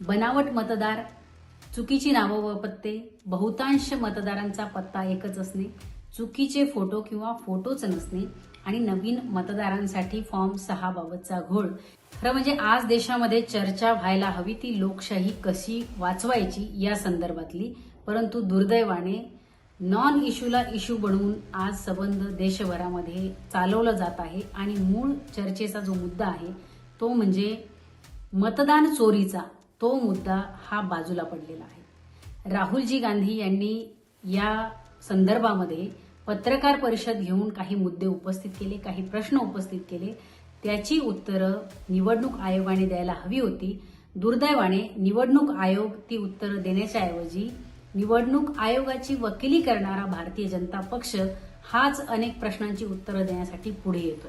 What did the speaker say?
बनावट मतदार चुकीची नावं व पत्ते बहुतांश मतदारांचा पत्ता एकच असणे चुकीचे फोटो किंवा फोटोच नसणे आणि नवीन मतदारांसाठी फॉर्म सहा बाबतचा घोळ. खरं म्हणजे आज देशामध्ये चर्चा व्हायला हवी ती लोकशाही कशी वाचवायची या संदर्भातली परंतु दुर्दैवाने नॉन इश्यूला इश्यू बनवून आज संबंध देशभरामध्ये चालवलं जात आहे आणि मूळ चर्चेचा जो मुद्दा आहे तो म्हणजे मतदान चोरीचा. तो मुद्दा हा बाजूला पडलेला आहे. राहुलजी गांधी यांनी या संदर्भामध्ये पत्रकार परिषद घेऊन काही मुद्दे उपस्थित केले काही प्रश्न उपस्थित केले. त्याची उत्तरं निवडणूक आयोगाने द्यायला हवी होती. दुर्दैवाने निवडणूक आयोग ती उत्तरं देण्याच्या ऐवजी निवडणूक आयोगाची वकिली करणारा भारतीय जनता पक्ष हाच अनेक प्रश्नांची उत्तरं देण्यासाठी पुढे येतो